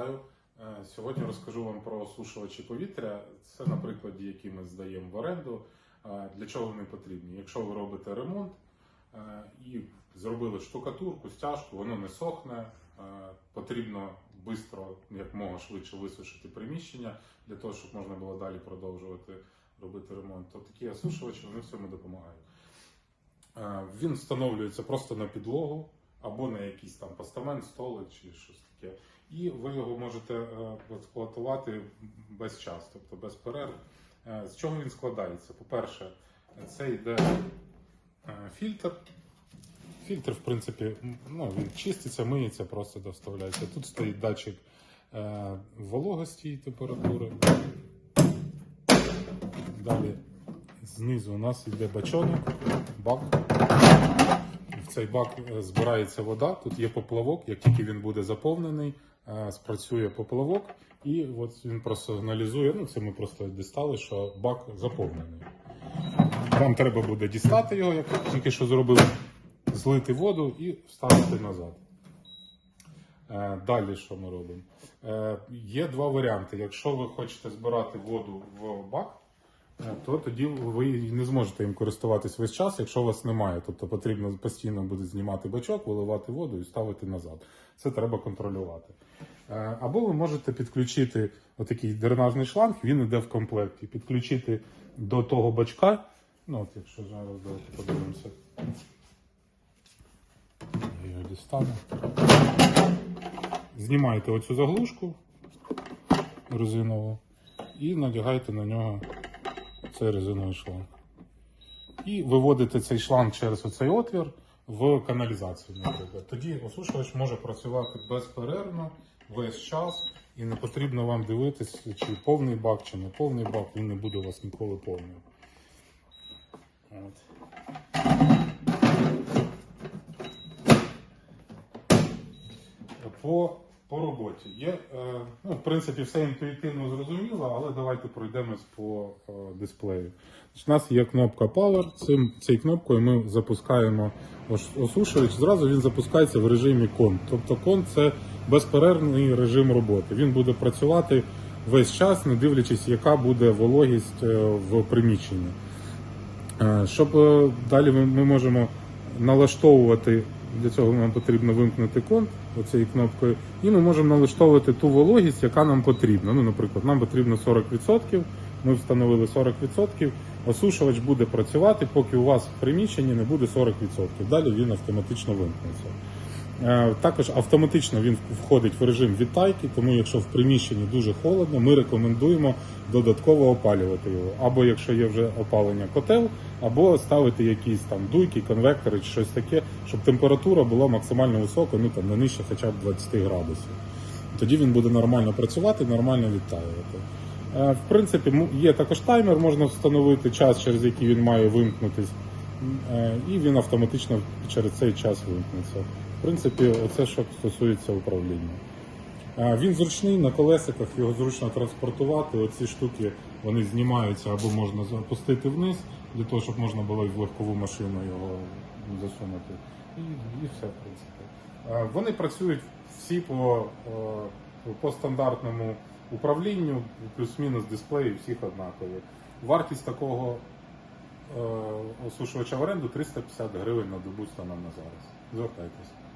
Е, Сьогодні розкажу вам про осушувачі повітря. Це на прикладі, які ми здаємо в оренду. Е, Для чого вони потрібні? Якщо ви робите ремонт е, і зробили штукатурку, стяжку, воно не сохне, потрібно швидко, як мога швидше висушити приміщення для того, щоб можна було далі продовжувати робити ремонт. То такі осушувачі вони в цьому допомагають. Він встановлюється просто на підлогу або на якийсь там постамент, столик чи щось таке. І ви його можете е, експлуатувати без часу, тобто без перерв. Е, З чого він складається? По-перше, це йде е, фільтр. Фільтр, в принципі, ну, він чиститься, миється, просто доставляється. Тут стоїть датчик вологості і температури. Далі знизу у нас йде бачонок, бак. В цей бак збирається вода. Тут є поплавок. Як тільки він буде заповнений, спрацює поплавок, і от він просигналізує. Ну, це ми просто дістали, що бак заповнений. Вам треба буде дістати його, як тільки що зробили, злити воду і вставити назад. Е, Далі що ми робимо? Е, Є два варіанти. Якщо ви хочете збирати воду в бак, е, то тоді ви не зможете їм користуватись весь час, якщо у вас немає. Тобто потрібно постійно буде знімати бачок, виливати воду і ставити назад. Це треба контролювати. Е, Або ви можете підключити отакий дренажний шланг, він йде в комплекті. Підключити до того бачка. Ну, от якщо зараз давайте подивимося. Я його дістану. Знімаєте оцю заглушку резинову і надягаєте на нього цей резиновий шланг. І виводите цей шланг через оцей отвір в каналізацію, наприклад. Тоді осушувач може працювати безперервно весь час, і не потрібно вам дивитись, чи повний бак, чи не повний бак, він не буде у вас ніколи повним. От. По, по роботі є, е, ну, в принципі, все інтуїтивно зрозуміло, але давайте пройдемось по е, дисплею. У нас є кнопка Power. Цим, цією кнопкою ми запускаємо ос- осушувач. Зразу він запускається в режимі кон. Тобто кон це безперервний режим роботи. Він буде працювати весь час, не дивлячись, яка буде вологість е, в приміщенні. Щоб далі ми можемо налаштовувати, для цього нам потрібно вимкнути конт оцією кнопкою, і ми можемо налаштовувати ту вологість, яка нам потрібна. Ну, наприклад, нам потрібно 40%, ми встановили 40%, осушувач буде працювати, поки у вас в приміщенні не буде 40%. Далі він автоматично вимкнеться. Е, Також автоматично він входить в режим відтайки, тому якщо в приміщенні дуже холодно, ми рекомендуємо додатково опалювати його. Або якщо є вже опалення котел, або ставити якісь там дуйки, конвектори чи щось таке, щоб температура була максимально висока, ну там не нижче хоча б 20 градусів. Тоді він буде нормально працювати, нормально відтаювати. Е, В принципі, є також таймер, можна встановити час, через який він має вимкнутись, Е, і він автоматично через цей час вимкнеться. Принципі, оце що стосується управління. Він зручний на колесиках, його зручно транспортувати. Оці штуки вони знімаються або можна запустити вниз, для того, щоб можна було в легкову машину його засунути. І, і все, в принципі. Вони працюють всі по, е, по стандартному управлінню, плюс-мінус дисплеї, всіх однакові. Вартість такого е, осушувача в оренду 350 гривень на добу станом на зараз. Звертайтеся.